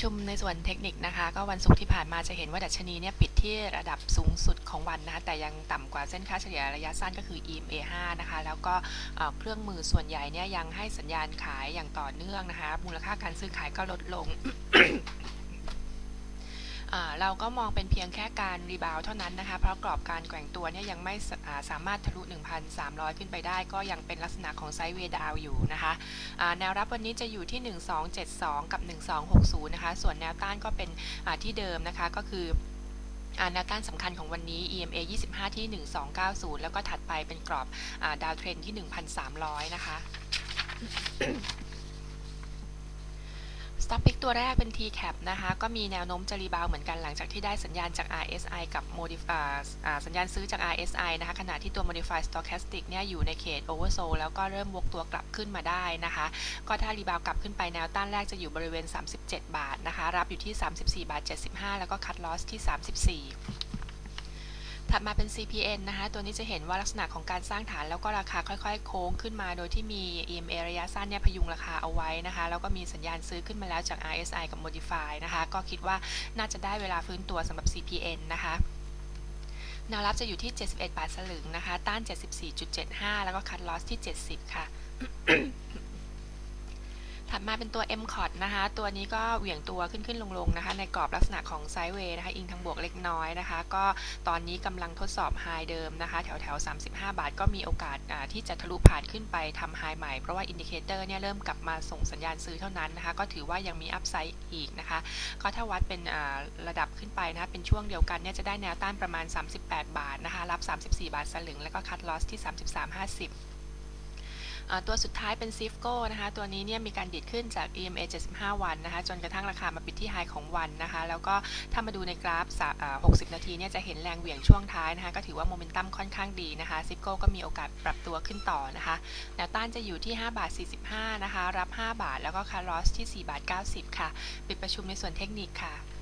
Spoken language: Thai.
ประชุมในส่วนเทคนิคนะคะ ก็วันศุกร์ที่ผ่านมาจะเห็นว่าดัชนีเนี่ยปิดที่ระดับสูงสุดของวันนะคะแต่ยังต่ำกว่าเส้นค่าเฉลี่ยระยะสั้นก็คือ EMA 5นะคะ แล้วก็เครื่องมือส่วนใหญ่เนี่ยยังให้สัญญาณขายอย่างต่อเนื่องนะคะ มูลค่าการซื้อขายก็ลดลง เราก็มองเป็นเพียงแค่การรีบาวเท่านั้นนะคะ เพราะกรอบการแกว่งตัวเนี่ยยังไม่สามารถทะลุ 1,300 ขึ้นไปได้ ก็ยังเป็นลักษณะของไซด์เวดาวอยู่นะคะแนวรับวันนี้จะอยู่ที่ 1272 กับ 1260 นะคะ ส่วนแนวต้านก็เป็นที่เดิมนะคะก็คือแนวต้านสำคัญของวันนี้ EMA 25 ที่ 1290 แล้วก็ถัดไปเป็นกรอบอดาวเทรนที่ 1,300 นะคะ Stop Pick ตัวแรกเป็น TCAP นะคะ ก็มีแนวโน้มจะรีบาวเหมือนกันหลังจากที่ได้สัญญาณจาก RSI กับ Modify สัญญาณซื้อจาก RSI นะคะ ขณะที่ตัว Modified Stochastic เนี่ยอยู่ในเขต Oversold แล้วก็เริ่มวกตัวกลับขึ้นมาได้นะคะ ก็ถ้ารีบาวกลับขึ้นไปแนวต้านแรกจะอยู่บริเวณ 37 บาทนะคะ รับอยู่ที่ 34 บาท 75 แล้วก็ Cut Loss ที่ 34 ถัดมาเป็น CPN นะคะ ตัวนี้จะเห็นว่าลักษณะของการสร้างฐานแล้วก็ราคาค่อยๆ โค้งขึ้นมา โดยที่มี EMA ระยะสั้นเนี่ยพยุงราคาเอาไว้นะคะ แล้วก็มีสัญญาณซื้อขึ้นมาแล้วจาก RSI กับ Modify นะคะ ก็คิดว่าน่าจะได้เวลาฟื้นตัวสำหรับ CPN นะคะแนวรับจะอยู่ที่ 71 บาทสลึงนะคะ ต้าน 74.75 แล้วก็คัดลอสที่ 70 ค่ะ มาเป็นตัว m c o t นะคะ ตัวนี้ก็เหวี่ยงตัวขึ้นขึ้นลงลงๆนะคะ ในกรอบลักษณะของไซด์เวย์นะคะ อิงทางบวกเล็กน้อยนะคะ ก็ตอนนี้กำลังทดสอบไฮเดิมนะคะ แถวแถว35 บาท ก็มีโอกาสที่จะทะลุผ่านขึ้นไปทำไฮใหม่ เพราะว่าอินดิเคเตอร์เนี่ยเริ่มกลับมาส่งสัญญาณซื้อเท่านั้นนะคะ ก็ถือว่ายังมีอัพไซด์อีกนะคะ ก็ถ้าวัดเป็นระดับขึ้นไปนะคะ เป็นช่วงเดียวกันเนี่ยจะได้แนวต้านประมาณ 38 บาทนะคะ รับ 34 บาทสลึง แล้วก็คัดลอสที่ 33.50 ตัวสุดท้ายเป็น c i f c o นะคะ ตัวนี้เนี่ยมีการดีดขึ้นจาก EMA 75 วันนะคะ จนกระทั่งราคามาปิดที่ไฮของวันนะคะ แล้วก็ถ้ามาดูในกราฟสะอ่า60 นาทีเนี่ยจะเห็นแรงเหวี่ยงช่วงท้ายนะคะ ก็ถือว่าโมเมนตัมค่อนข้างดีนะคะ c i f c o ก็มีโอกาสปรับตัวขึ้นต่อนะคะ แนวต้านจะอยู่ที่ 5 บาท 45 นะคะ รับ 5 บาท แล้วก็คาร์ลอสที่ 4 บาท 90 ค่ะ ปิดประชุมในส่วนเทคนิคค่ะ